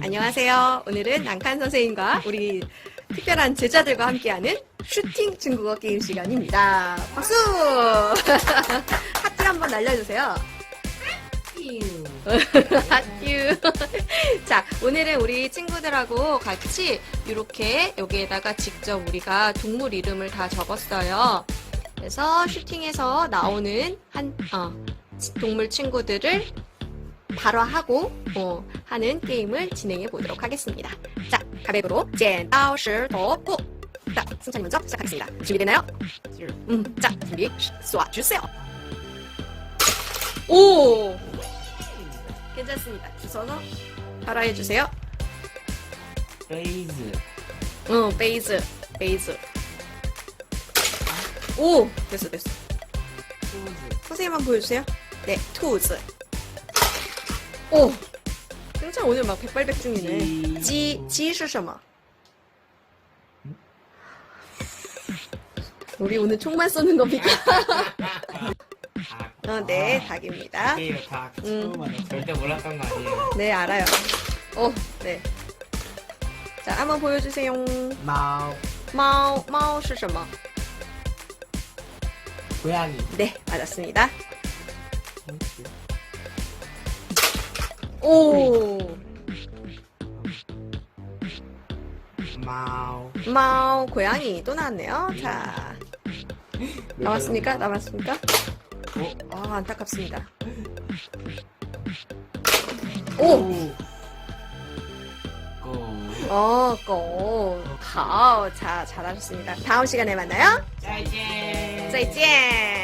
안녕하세요. 오늘은 난칸 선생님과 우리 특별한 제자들과 함께하는 슈팅 중국어 게임 시간입니다. 박수! 하트 한번 날려주세요. 하트. 자, 오늘은 우리 친구들하고 같이 이렇게 여기에다가 직접 우리가 동물 이름을 다 적었어요. 그래서 슈팅에서 나오는 한, 어, 동물 친구들을 발화하고 어, 하는 게임을 진행해 보도록 하겠습니다. 자, 가백으로 젠刀石头布. 자, 승찬이 먼저 시작하겠습니다. 준비되나요? 음, 자, 준비 쏴 주세요. 오, 괜찮습니다. 주워서 발화해 주세요. 페이즈 어, 베이즈, 베이즈. 오, 됐어, 됐어. 포즈 선생님만 보여주세요. 네, 투즈. 오, 승찬 오늘 막 백발백중이네. 鸡鸡是什么? 우리 오늘 총만 쏘는 겁니까? 닭 어, 네, 닭입니다. 닭이에요 닭 음. 처음 하는 절대 몰랐던 거 아니에요 네, 알아요. 오, 네. 자, 한번 보여주세요. 마우 猫,猫是什么? 고양이. 네, 맞았습니다. 오, 마오. 마오 고양이 또 나왔네요. 자, 남았습니까? 남았습니까? 어? 아, 안타깝습니다. 오, 고. 어, 고, 가. 자, 잘하셨습니다. 다음 시간에 만나요. 자, 이제. 再见.